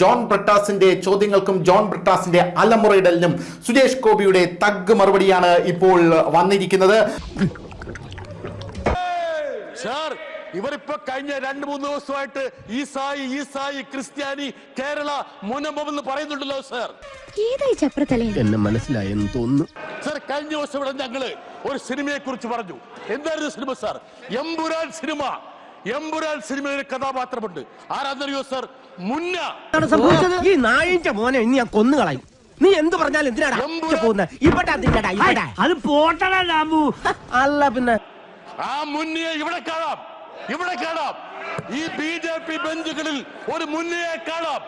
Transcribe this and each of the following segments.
John ബ്രിട്ടാസിന്റെ ചോദ്യങ്ങൾക്കും John ബ്രിട്ടാസിന്റെ അലമുറയിടലിനും Suresh ഗോപിയുടെ thug മറുപടിയാണ് ഇപ്പോൾ വന്നിരിക്കുന്നത്. സാർ ഇവരിപ്പോ കഴിഞ്ഞ രണ്ട് മൂന്ന് ദിവസമായിട്ട് ഈസായി ഈസായി ക്രിസ്ത്യാനി കേരള മുനമ്പം എന്ന് പറയുന്നുണ്ടല്ലോ സർ. എന്നെ മനസ്സിലായെന്ന് തോന്നുന്നു. സാർ കഴിഞ്ഞ ദിവസം ഇവിടെ ഞങ്ങൾ ഒരു സിനിമയെ കുറിച്ച് പറഞ്ഞു. എന്തായിരുന്നു cinema sir? Empuraan cinema. Empuraan സിനിമയിലെ കഥാപാത്രമുണ്ട്. ആരാന്നറിയോ സർ? മുന്ന. എന്താണ് സംഭവിച്ചത്? ഈ നായിന്റെ മോനെ ഇനി ഞാൻ കൊന്നുകളയും. നീ എന്ത് പറഞ്ഞാലും എന്തിനാടാ പോകുന്നത് ഇവിടെ അതിന്റെടാ ഇവിടെ അത് പോട്ടടാ ലാബു. അല്ല പിന്നെ. ആ മുന്നയെ ഇവിടെ കാണാം. ഇവിടെ കാണാം. ഈ ബി ജെ പി ബെഞ്ചുകളിൽ ഒരു മുന്നയെ കാണാം.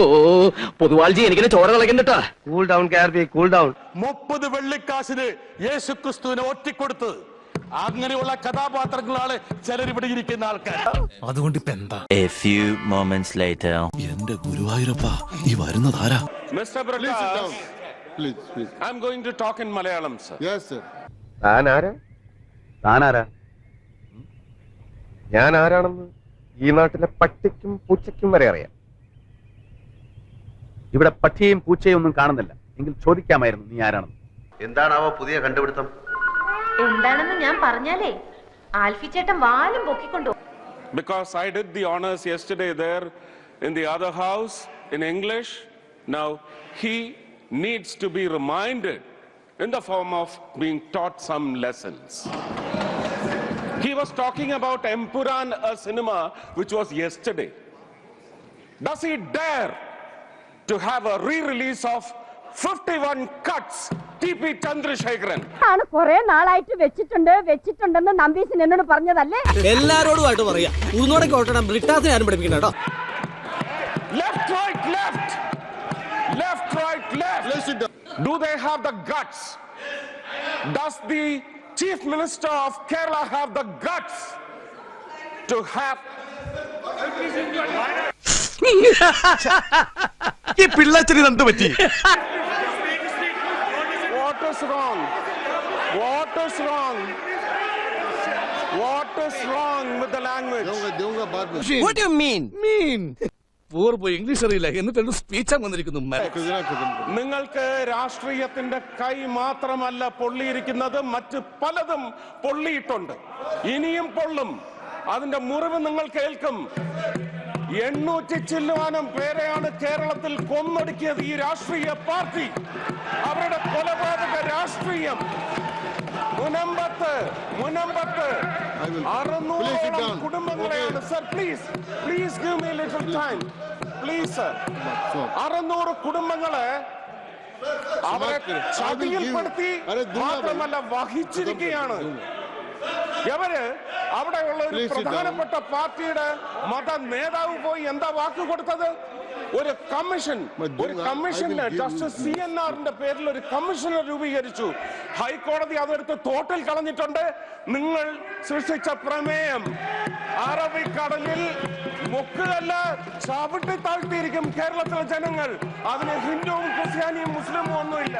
ഓ പൊതുവാൾജി എനിക്കിനെ ചോര കളക്കണ്ടട്ടാ കൂൾ ഡൗൺ കൂൾ ഡൗൺ മുപ്പത് വെള്ളിക്കാശിന് യേശുക്രിസ്തുവിനെ ഒറ്റിക്കൊടുത്തത് ഒറ്റിക്കൊടുത്ത്. അങ്ങനെയുള്ള കഥാപാത്രങ്ങളാണ് ചിലർ ഇവിടെ ഇരിക്കുന്ന ആൾക്കാർ. അതുകൊണ്ട് ഇപ്പൊ എന്താ? A few moments later. എന്റെ ഗുരുവായൂരപ്പ ഈ I am going to talk in Malayalam sir Malayalam, sir. താനാരാ? താനാരാ? ഞാൻ ആരാണെന്ന് ഈ നാട്ടിലെ പട്ടിക്കും പൂച്ചയ്ക്കും വരെ അറിയാം. ഇവിടെ പട്ടിയും പൂച്ചയും ഒന്നും കാണുന്നില്ല. എങ്കിൽ ചോദിക്കാമായിരുന്നു നീ ആരാണെന്ന്. എന്താണാവോ പുതിയ കണ്ടുപിടുത്തം? എന്താണെന്ന് ഞാൻ പറഞ്ഞാലേ ആൽഫി ചേട്ടൻ വാലും പൊക്കിക്കൊണ്ടു Because I did the honors yesterday there in the other house in English. Now, he needs to be reminded in the form of being taught some lessons. He was talking about Empuran, a cinema which was yesterday. Does he dare to have a re-release of 51 cuts വെച്ചിട്ടുണ്ട് വെച്ചിട്ടുണ്ടെന്ന് നമ്പീസ് എന്നോട് പറഞ്ഞതല്ലേ? എല്ലാരോടും പറയാ. ഉന്നോടെ കോട്ടണം ബ്രിട്ടാസിനെ ആരും പഠിപ്പിക്കണോ Chief Minister of Kerala have the guts to have... ഈ പിള്ളച്ചിന് എന്ത് പറ്റി? Is wrong? What is wrong? What is wrong with the language? What do you mean? Mean. പൂർവ ഇംഗ്ലീഷ് അറിയില്ല എന്നിട്ട് സ്പീച്ച് വന്നിരിക്കുന്നു നിങ്ങൾക്ക് രാഷ്ട്രീയത്തിന്റെ കൈ മാത്രമല്ല പൊള്ളിയിരിക്കുന്നത് മറ്റ് പലതും പൊള്ളിയിട്ടുണ്ട് ഇനിയും പൊള്ളും അതിന്റെ മുറിവ് നിങ്ങൾ കേൾക്കും എണ്ണൂറ്റി ചില്ലുവാനും പേരെയാണ് കേരളത്തിൽ കൊന്നൊടുക്കിയത് ഈ രാഷ്ട്രീയ പാർട്ടി അവരുടെ രാഷ്ട്രീയം. മുനമ്പത്ത് മുനമ്പത്ത്. അറുന്നൂറോളം കുടുംബങ്ങളെയാണ്. Sir please please give me little time please sir അറുന്നൂറ് കുടുംബങ്ങളെ അവരെ ചതിയിൽപ്പെടുത്തി മാത്രമല്ല വഹിച്ചിരിക്കുകയാണ്. അവർ അവിടെയുള്ള ഒരു പ്രധാനപ്പെട്ട പാർട്ടിയുടെ മത നേതാവ് പോയി എന്താ വാക്ക് കൊടുത്തത്? ഒരു കമ്മീഷൻ ഒരു കമ്മീഷൻ ജസ്റ്റിസ് സി എൻ ആറിന്റെ പേരിൽ ഒരു കമ്മീഷനെ രൂപീകരിച്ചു. ഹൈക്കോടതി അതെടുത്ത് തോട്ടിൽ കളഞ്ഞിട്ടുണ്ട്. നിങ്ങൾ സൃഷ്ടിച്ച പ്രമേയം അറബിക്കടലിൽ മുക്കുകല്ല ചവിട്ടി താഴ്ത്തിയിരിക്കും കേരളത്തിലെ ജനങ്ങൾ. അതിന് ഹിന്ദുവും ക്രിസ്ത്യാനിയും മുസ്ലിമും ഒന്നുമില്ല.